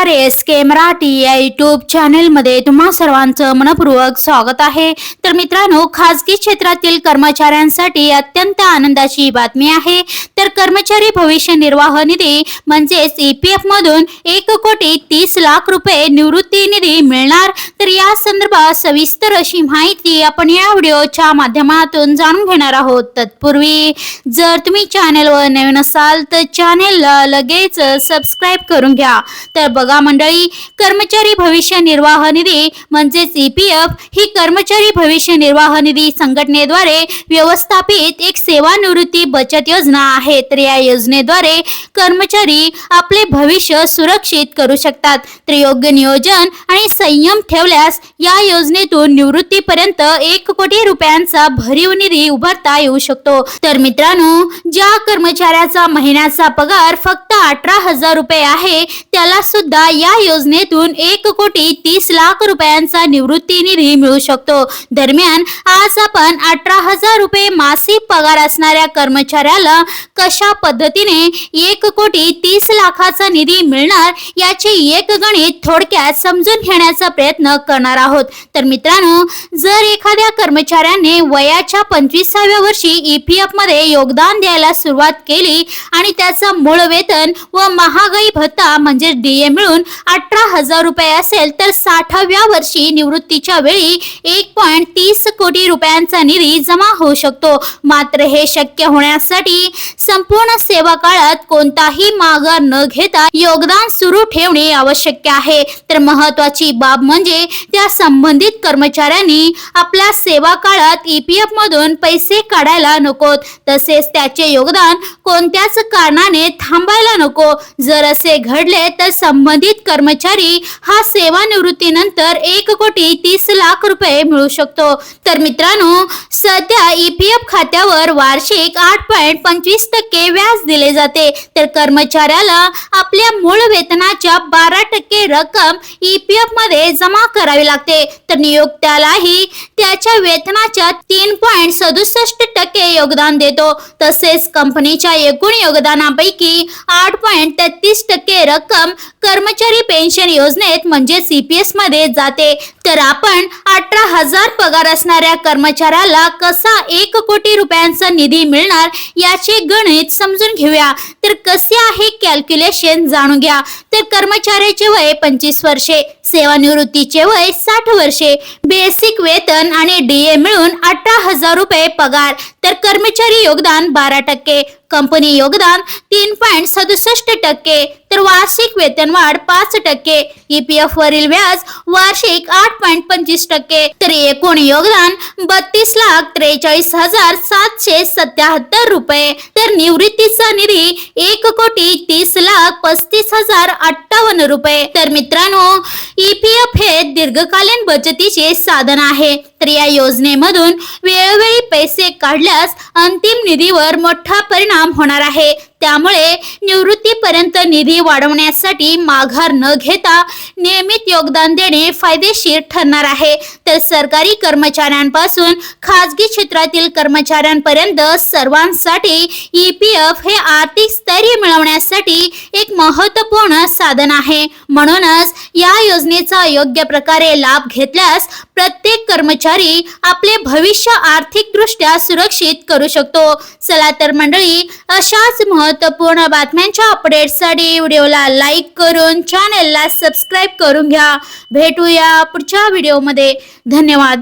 R S के मराठी या YouTube चॅनेलमध्ये तुम्हा सर्वांचं मनपूर्वक स्वागत आहे. तर मित्रांनो खासगी क्षेत्रातील कर्मचाऱ्यांसाठी अत्यंत आनंदाची बातमी आहे. तर कर्मचारी भविष्य निर्वाह निधी म्हणजेच ई पी एफ मधून एक कोटी तीस लाख रुपये निवृत्ती निधी मिळणार. तर या संदर्भात सविस्तर अशी माहिती आपण या व्हिडिओच्या माध्यमातून जाणून घेणार आहोत. तत्पूर्वी जर तुम्ही चॅनेलवर नवीन असाल तर चॅनेलला लगेच सबस्क्राईब करून घ्या. तर बघा मंडळी कर्मचारी भविष्य निर्वाह निधी म्हणजेच ईपीएफ ही कर्मचारी भविष्य निर्वाह निधी संघटनेद्वारे व्यवस्थापित एक सेवानिवृत्ती बचत योजना आहे. तर या योजनेद्वारे कर्मचारी आपले भविष्य सुरक्षित करू शकतात. तर योग्य नियोजन आणि संयम ठेवल्यास या योजनेतून निवृत्तीपर्यंत एक कोटी रुपयांचा भरीव निधी उभारता येऊ शकतो. तर मित्रांनो ज्या कर्मचाऱ्याचा महिन्याचा पगार फक्त अठरा हजार रुपये आहे त्याला सुद्धा या योजनेतून एक कोटी तीस लाख रुपयांचा निवृत्ती निधी मिळू शकतो. दरम्यान आज आपण अठरा हजार रुपये मासिक पगार असणाऱ्या कर्मचाऱ्याला कशा पद्धतीने एक कोटी तीस लाखाचा निधी मिळणार याचे एक गणित थोडक्यात समजून घेण्याचा प्रयत्न करणार आहोत. तर मित्रांनो जर एखाद्या कर्मचाऱ्याने वयाच्या पंचवीसाव्या वर्षी ईपीएफमध्ये योगदान द्यायला सुरुवात केली आणि त्याचं मूळ वेतन व महागाई भत्ता म्हणजे डीए मिळून अठरा हजार रुपये असेल तर साठाव्या वर्षी निवृत्तीच्या वेळी एक पॉईंट तीस कोटी रुपयांचा निधी जमा होऊ शकतो. मात्र हे शक्य होण्यासाठी संपूर्ण सेवा काळात कोणताही माघार न घेता योगदान सुरू ठेवणे आवश्यक आहे. तर महत्वाची बाब म्हणजे त्या संबंधित कर्मचाऱ्यांनी आपल्या सेवा काळात ईपीएफ मधून पैसे काढायला नकोत तसेच त्याचे योगदान कोणत्याच कारणाने थांबायला नको. जर असे घडले तर संबंधित कर्मचारी हा सेवानिवृत्तीनंतर एक कोटी तीस लाख रुपये मिळू शकतो. तर मित्रांनो सध्या ईपीएफ खात्यावर वार्षिक आठ पॉईंट पंचवीस टक्के व्याज दिले जाते. तर कर्मचाऱ्याला आपल्या मूळ वेतनाच्या बारा टक्के रक्कम ईपीएफमध्ये जमा करावी लागते. तर नियोक्त्यालाही त्याच्या वेतनाच्या तीन पॉईंट सदुसष्ट टक्के योगदान देतो. तसेच कंपनीच्या एकूण योगदानापैकी आठ पॉईंट तेहतीस टक्के रक्कम कर्मचारी पेन्शन योजनेत म्हणजे सीपीएसमध्ये जाते. तर आपण अठरा हजार पगार असणाऱ्या कर्मचाऱ्याला कसा एक कोटी रुपयांचा निधी मिळणार याचे गणित समजून घेऊया. तर कसे आहे कॅल्क्युलेशन जाणून घ्या. तर कर्मचाऱ्याचे वय पंचवीस वर्षे सेवानिवृत्तीचे वय साठ वर्षे बेसिक वेतन आणि डीए मिळून अठरा हजार रुपये पगार. तर कर्मचारी योगदान बारा टक्के कंपनी योगदान तीन पॉईंट सदुसष्ट टक्के तर वार्षिक वेतनवाढ पाच टक्के. ईपीएफ वरील व्याज वार्षिक आठ पॉईंट पंचवीस टक्के. तर एकूण योगदान बत्तीस लाख त्रेचाळीस हजार सातशे सत्याहत्तर रुपये. तर निवृत्तीचा निधी एक कोटी तीस लाख पस्तीस हजार अठ्ठावन्न रुपये. तर मित्रांनो ईपीएफ हे दीर्घकालीन बचतीचे साधन आहे. तर या योजनेमधून वेळोवेळी पैसे काढल्यास अंतिम निधीवर मोठा परिणाम होणार आहे. त्यामुळे निवृत्तीपर्यंत निधी वाढवण्यासाठी माघार न घेता नियमित योगदान देणे फायदेशीर ठरणार आहे. तर सरकारी कर्मचाऱ्यांपासून खाजगी क्षेत्रातील कर्मचाऱ्यांपर्यंत सर्वांसाठी ई पी एफ हे आर्थिक स्थैर्य मिळवण्यासाठी महत्त्वपूर्ण महत्त्वपूर्ण साधन आहे. म्हणूनच या योजनेचा योग्य प्रकारे लाभ घेतल्यास प्रत्येक कर्मचारी आपले भविष्य आर्थिकदृष्ट्या सुरक्षित करू शकतो. चला तर मंडळी अशाच महत्त्वपूर्ण बातम्यांच्या अपडेटसाठी व्हिडिओला लाईक करून चॅनेलला सबस्क्राईब करून घ्या. भेटूया पुढच्या व्हिडिओमध्ये धन्यवाद.